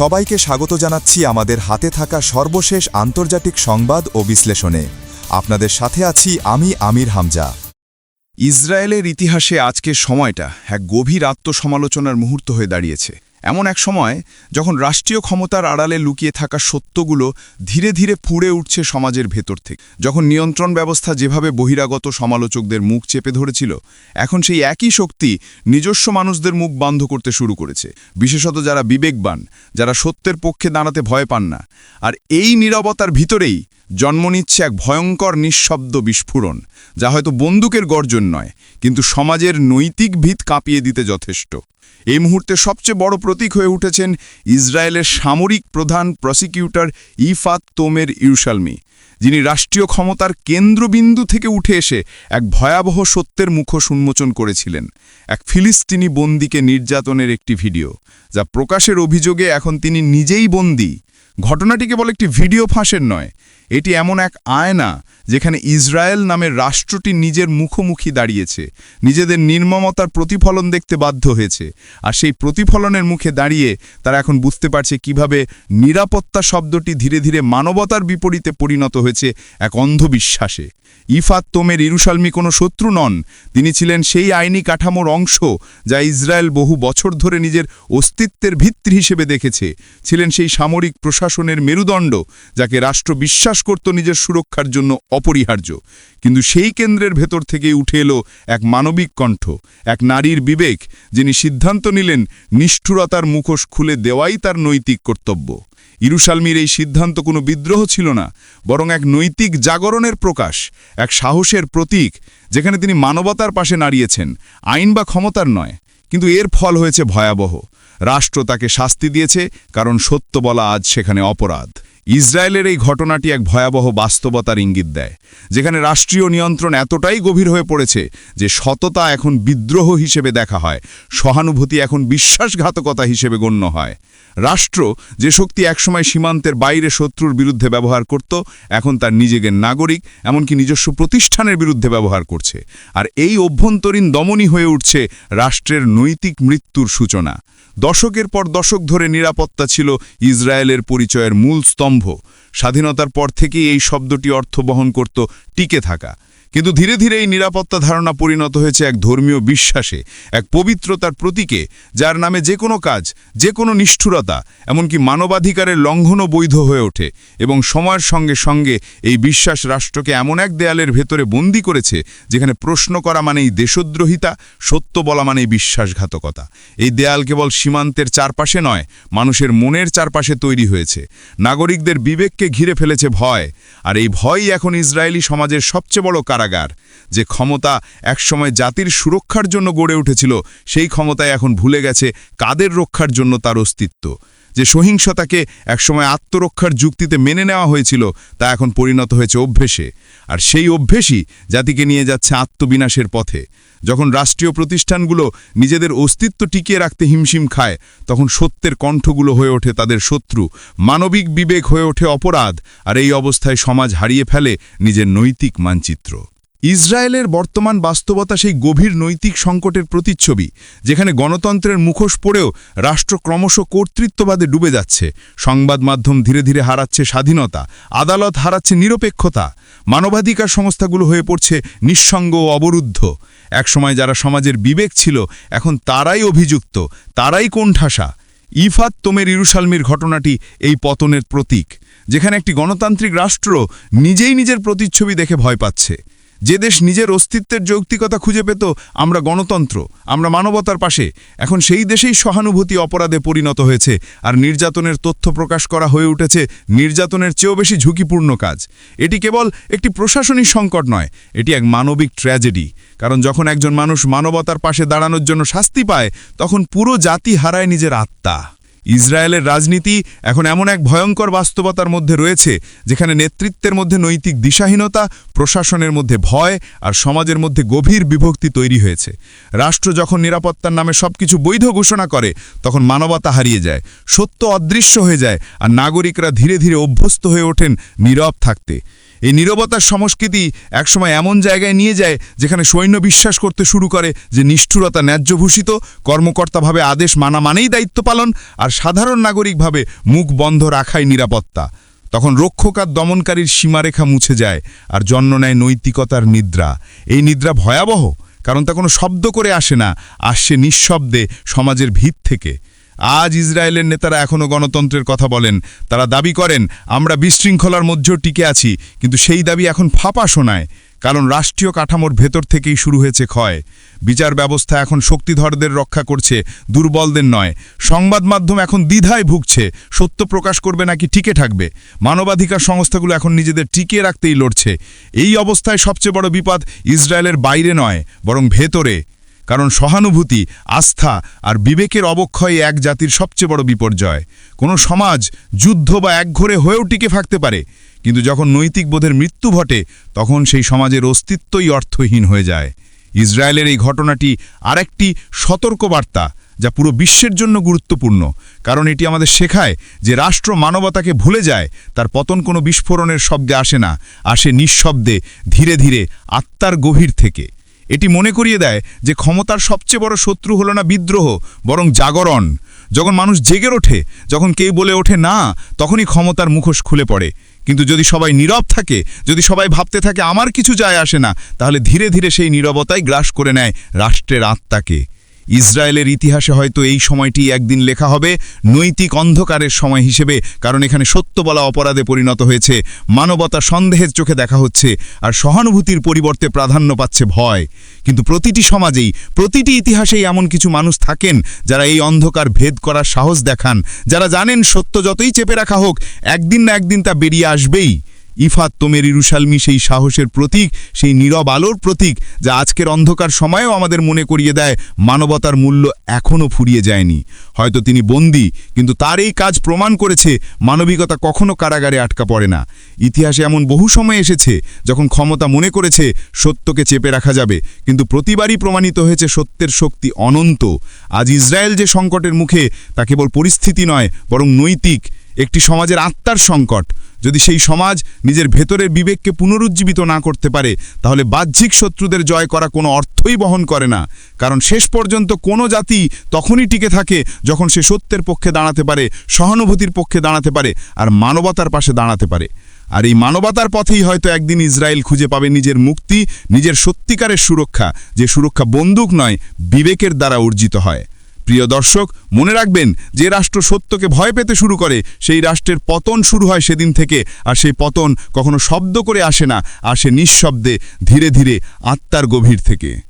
সবাইকে স্বাগত জানাচ্ছি আমাদের হাতে থাকা সর্বশেষ আন্তর্জাতিক সংবাদ ও বিশ্লেষণে। আপনাদের সাথে আছি আমি আমির হামজা। ইসরায়েলের ইতিহাসে আজকের সময়টা এক গভীর আত্মসমালোচনার মুহূর্ত হয়ে দাঁড়িয়েছে। এমন এক সময় যখন রাষ্ট্রীয় ক্ষমতার আড়ালে লুকিয়ে থাকা সত্যগুলো ধীরে ধীরে ফুঁড়ে উঠছে সমাজের ভেতর থেকে। যখন নিয়ন্ত্রণ ব্যবস্থা যেভাবে বহিরাগত সমালোচকদের মুখ চেপে ধরেছিল, এখন সেই একই শক্তি নিজস্ব মানুষদের মুখ বন্ধ করতে শুরু করেছে। বিশেষত যারা বিবেকবান, যারা সত্যের পক্ষে দাঁড়াতে ভয় পান না। আর এই নীরবতার ভিতরেই জন্ম নিচ্ছে এক ভয়ঙ্কর নিঃশব্দ বিস্ফোরণ, যা হয়তো বন্দুকের গর্জন নয়, কিন্তু সমাজের নৈতিক ভিত কাঁপিয়ে দিতে যথেষ্ট। এই মুহূর্তে সবচেয়ে বড় প্রতীক হয়ে উঠেছেন ইসরায়েলের সামরিক প্রধান প্রসিকিউটর ইফাত তোমের ইউশালমি যিনি রাষ্ট্রীয় ক্ষমতার কেন্দ্রবিন্দু থেকে উঠে এসে এক ভয়াবহ সত্যের মুখোশ উন্মোচন করেছিলেন, এক ফিলিস্তিনি বন্দিকে নির্যাতনের একটি ভিডিও, যা প্রকাশের অভিযোগে এখন তিনি নিজেই বন্দী। ঘটনাটি কেবল একটি ভিডিও ফাঁসের নয়। এটি এমন এক আয়না যেখানে ইসরায়েল নামের রাষ্ট্রটি নিজের মুখোমুখি দাঁড়িয়েছে, নিজেদের নির্মমতার প্রতিফলন দেখতে বাধ্য হয়েছে, আর সেই প্রতিফলনের মুখে দাঁড়িয়ে তারা এখন বুঝতে পারছে কীভাবে নিরাপত্তা শব্দটি ধীরে ধীরে মানবতার বিপরীতে পরিণত হয়েছে এক অন্ধবিশ্বাসে। ইফাত তোমের ইরুসালমি কোনো শত্রু নন। তিনি ছিলেন সেই আইনি কাঠামোর অংশ যা ইসরায়েল বহু বছর ধরে নিজের অস্তিত্বের ভিত্তি হিসেবে দেখেছে। ছিলেন সেই সামরিক প্রশাসনের মেরুদণ্ড, যাকে রাষ্ট্র বিশ্বাস করত নিজের সুরক্ষার জন্য অপরিহার্য। কিন্তু সেই কেন্দ্রের ভেতর থেকেই উঠে এলো এক মানবিক কণ্ঠ, এক নারীর বিবেক, যিনি সিদ্ধান্ত নিলেন নিষ্ঠুরতার মুখোশ খুলে দেওয়াই তার নৈতিক কর্তব্য। ইরুসালমির এই সিদ্ধান্ত কোনো বিদ্রোহ ছিল না, বরং এক নৈতিক জাগরণের প্রকাশ, এক সাহসের প্রতীক, যেখানে তিনি মানবতার পাশে দাঁড়িয়েছেন, আইন বা ক্ষমতার নয়। কিন্তু এর ফল হয়েছে ভয়াবহ। রাষ্ট্র তাকে শাস্তি দিয়েছে, কারণ সত্য বলা আজ সেখানে অপরাধ। ইসরায়েলের এই ঘটনাটি এক ভয়াবহ বাস্তবতার ইঙ্গিত দেয়, যেখানে রাষ্ট্রীয় নিয়ন্ত্রণ এতটাই গভীর হয়ে পড়েছে যে সততা এখন বিদ্রোহ হিসেবে দেখা হয়, সহানুভূতি এখন বিশ্বাসঘাতকতা হিসেবে গণ্য হয়। রাষ্ট্র যে শক্তি একসময় সীমান্তের বাইরে শত্রুর বিরুদ্ধে ব্যবহার করত, এখন তার নিজেদের নাগরিক, এমনকি নিজস্ব প্রতিষ্ঠানের বিরুদ্ধে ব্যবহার করছে। আর এই অভ্যন্তরীণ দমনই হয়ে উঠছে রাষ্ট্রের নৈতিক মৃত্যুর সূচনা। দশকের পর দশক ধরে নিরাপত্তা ছিল ইসরায়েলের পরিচয়ের মূল স্তম্ভ। স্বাধীনতার পর থেকেই এই শব্দটি অর্থ বহন করত টিকে থাকা। কিন্তু ধীরে ধীরে এই নিরাপত্তা ধারণা পরিণত হয়েছে এক ধর্মীয় বিশ্বাসে, এক পবিত্রতার প্রতীকে, যার নামে যে কোনো কাজ, যে কোনো নিষ্ঠুরতা, এমনকি মানবাধিকারের লঙ্ঘনও বৈধ হয়ে ওঠে এবং সময়ের সঙ্গে সঙ্গে এই বিশ্বাস রাষ্ট্রকে এমন এক দেয়ালের ভেতরে বন্দি করেছে যেখানে প্রশ্ন করা মানেই দেশদ্রোহিতা, সত্য বলা মানেই বিশ্বাসঘাতকতা। এই দেয়াল কেবল সীমান্তের চারপাশে নয়, মানুষের মনের চারপাশে তৈরি হয়েছে। নাগরিকদের বিবেককে ঘিরে ফেলেছে ভয়, আর এই ভয়ই এখন ইসরায়েলি সমাজের সবচেয়ে বড় কারাগার, যে ক্ষমতা একসময় জাতির সুরক্ষার জন্য গড়ে উঠেছিল, সেই ক্ষমতায় এখন ভুলে গেছে কাদের রক্ষার জন্য তার অস্তিত্ব। যে সহিংসতাকে একসময় আত্মরক্ষার যুক্তিতে মেনে নেওয়া হয়েছিল, তা এখন পরিণত হয়েছে অভ্যেসে। আর সেই অভ্যেসই জাতিকে নিয়ে যাচ্ছে আত্মবিনাশের পথে। যখন রাষ্ট্রীয় প্রতিষ্ঠানগুলো নিজেদের অস্তিত্ব টিকিয়ে রাখতে হিমশিম খায়, তখন সত্যের কণ্ঠগুলো হয়ে ওঠে তাদের শত্রু। মানবিক বিবেক হয়ে ওঠে অপরাধ, আর এই অবস্থায় সমাজ হারিয়ে ফেলে নিজের নৈতিক মানচিত্র। ইসরায়েলের বর্তমান বাস্তবতা সেই গভীর নৈতিক সংকটের প্রতিচ্ছবি, যেখানে গণতন্ত্রের মুখোশ পড়েও রাষ্ট্র ক্রমশ কর্তৃত্ববাদে ডুবে যাচ্ছে। সংবাদ মাধ্যম ধীরে ধীরে হারাচ্ছে স্বাধীনতা, আদালত হারাচ্ছে নিরপেক্ষতা, মানবাধিকার সংস্থাগুলো হয়ে পড়ছে নিঃসঙ্গ ও অবরুদ্ধ। একসময় যারা সমাজের বিবেক ছিল, এখন তারাই অভিযুক্ত, তারাই কোণঠাসা। ইফাত তোমের ইরুসালমির ঘটনাটি এই পতনের প্রতীক, যেখানে একটি গণতান্ত্রিক রাষ্ট্র নিজেই নিজের প্রতিচ্ছবি দেখে ভয় পাচ্ছে। যে দেশ নিজের অস্তিত্বের যৌক্তিকতা খুঁজে পেত, আমরা গণতন্ত্র, আমরা মানবতার পাশে। এখন সেই দেশেই সহানুভূতি অপরাধে পরিণত হয়েছে, আর নির্যাতনের তথ্য প্রকাশ করা হয়ে উঠেছে নির্যাতনের চেয়েও বেশি ঝুঁকিপূর্ণ কাজ। এটি কেবল একটি প্রশাসনিক সংকট নয়, এটি এক মানবিক ট্র্যাজেডি। কারণ যখন একজন মানুষ মানবতার পাশে দাঁড়ানোর জন্য শাস্তি পায়, তখন পুরো জাতি হারায় নিজের আত্মা। ইসরায়েলের রাজনীতি এখন এমন এক ভয়ঙ্কর বাস্তবতার মধ্যে রয়েছে, যেখানে নেতৃত্বের মধ্যে নৈতিক দিশাহীনতা, প্রশাসনের মধ্যে ভয় আর সমাজের মধ্যে গভীর বিভক্তি তৈরি হয়েছে। রাষ্ট্র যখন নিরাপত্তার নামে সবকিছু বৈধ ঘোষণা করে, তখন মানবতা হারিয়ে যায়, সত্য অদৃশ্য হয়ে যায় আর নাগরিকরা ধীরে ধীরে অভ্যস্ত হয়ে ওঠেন নীরব থাকতে। এই নীরবতার সংস্কৃতি একসময় এমন জায়গায় নিয়ে যায় যেখানে সৈন্য বিশ্বাস করতে শুরু করে যে নিষ্ঠুরতা ন্যায্যভূষিত, কর্মকর্তাভাবে আদেশ মানা মানেই দায়িত্ব পালন আর সাধারণ নাগরিকভাবে মুখ বন্ধ রাখাই নিরাপত্তা। তখন রক্ষক আর দমনকারীর সীমারেখা মুছে যায় আর জন্ম নেয় নৈতিকতার নিদ্রা। এই নিদ্রা ভয়াবহ, কারণ তা কোনো শব্দ করে আসে না, আসছে নিঃশব্দে সমাজের ভিত থেকে। আজ ইসরায়েলের নেতারা এখনও গণতন্ত্রের কথা বলেন। তারা দাবি করেন, আমরা বিশৃঙ্খলার মধ্যেও টিকে আছি, কিন্তু সেই দাবি এখন ফাঁপা শোনায়, কারণ রাষ্ট্রীয় কাঠামোর ভেতর থেকেই শুরু হয়েছে ক্ষয়। বিচার ব্যবস্থা এখন শক্তিধরদের রক্ষা করছে, দুর্বলদের নয়। সংবাদ মাধ্যম এখন দ্বিধায় ভুগছে, সত্য প্রকাশ করবে নাকি টিকে থাকবে? মানবাধিকার সংস্থাগুলো এখন নিজেদের টিকিয়ে রাখতেই লড়ছে। এই অবস্থায় সবচেয়ে বড় বিপদ ইসরায়েলের বাইরে নয়, বরং ভেতরে। কারণ সহানুভূতি, আস্থা আর বিবেকের অবক্ষয় এক জাতির সবচেয়ে বড় বিপর্যয়। কোনো সমাজ, যুদ্ধ বা একঘরে হয়েও টিকে থাকতে পারে, কিন্তু যখন নৈতিক বোধের মৃত্যু ঘটে, তখন সেই সমাজের অস্তিত্বই অর্থহীন হয়ে যায়। ইসরায়েলের এই ঘটনাটি আরেকটি সতর্কবার্তা, যা পুরো বিশ্বের জন্য গুরুত্বপূর্ণ, কারণ এটি আমাদের শেখায় যে রাষ্ট্র মানবতাকে ভুলে যায়, তার পতন কোনো বিস্ফোরণের শব্দে আসে না, আসে নিঃশব্দে, ধীরে ধীরে আত্মার গভীর থেকে। এটি মনে করিয়ে দেয় যে ক্ষমতার সবচেয়ে বড় শত্রু হলো না বিদ্রোহ, বরং জাগরণ। যখন মানুষ জেগে ওঠে, যখন কেউ বলে ওঠে, না, তখনই ক্ষমতার মুখোশ খুলে পড়ে। কিন্তু যদি সবাই নীরব থাকে, যদি সবাই ভাবতে থাকে, আমার কিছু যায় আসে না, তাহলে ধীরে ধীরে সেই নীরবতাই গ্রাস করে নেয় রাষ্ট্রের আত্মাকে। ইসরায়েলের ইতিহাসে হয়তো এই সময়টি একদিন লেখা হবে নৈতিক অন্ধকারের সময় হিসেবে, কারণ এখানে সত্য বলা অপরাধে পরিণত হয়েছে। মানবতা সন্দেহের চোখে দেখা হচ্ছে আর সহানুভূতির পরিবর্তে প্রাধান্য পাচ্ছে ভয়। কিন্তু প্রতিটি সমাজেই, প্রতিটি ইতিহাসেই এমন কিছু মানুষ থাকেন যারা এই অন্ধকার ভেদ করার সাহস দেখান, যারা জানেন সত্য যতই চেপে রাখা হোক, একদিন না একদিন তা বেরিয়ে আসবেই। ইফাত তোমের ইরুশালমি সেই সাহসের প্রতীক, সেই নীরব আলোর প্রতীক, যা আজকের অন্ধকার সময়েও আমাদের মনে করিয়ে দেয়, মানবতার মূল্য এখনও ফুরিয়ে যায়নি। হয়তো তিনি বন্দী, কিন্তু তার এই কাজ প্রমাণ করেছে, মানবিকতা কখনো কারাগারে আটকা পড়ে না। ইতিহাসে এমন বহু সময় এসেছে, যখন ক্ষমতা মনে করেছে, সত্যকে চেপে রাখা যাবে, কিন্তু প্রতিবারই প্রমাণিত হয়েছে সত্যের শক্তি অনন্ত। আজ ইসরায়েল যে সংকটের মুখে, তা কেবল পরিস্থিতি নয়, বরং নৈতিক, একটি সমাজের আত্মার সংকট। যদি সেই সমাজ নিজের ভেতরের বিবেককে পুনরুজ্জীবিত না করতে পারে, তাহলে বাহ্যিক শত্রুদের জয় করা কোনো অর্থই বহন করে না। কারণ শেষ পর্যন্ত কোনো জাতি তখনই টিকে থাকে যখন সে সত্যের পক্ষে দাঁড়াতে পারে, সহানুভূতির পক্ষে দাঁড়াতে পারে, আর মানবতার পাশে দাঁড়াতে পারে। আর এই মানবতার পথেই হয়তো একদিন ইসরায়েল খুঁজে পাবে নিজের মুক্তি, নিজের সত্যিকারের সুরক্ষা, যে সুরক্ষা বন্দুক নয়, বিবেকের দ্বারা অর্জিত হয়। প্রিয় দর্শক, মনে রাখবেন যে রাষ্ট্র সত্যকে ভয় পেতে শুরু করে, সেই রাষ্ট্রের পতন শুরু হয় সেদিন থেকে, আর সেই পতন কখনো শব্দ করে আসে না আসে নিঃশব্দে ধীরে ধীরে আত্মার গভীর থেকে।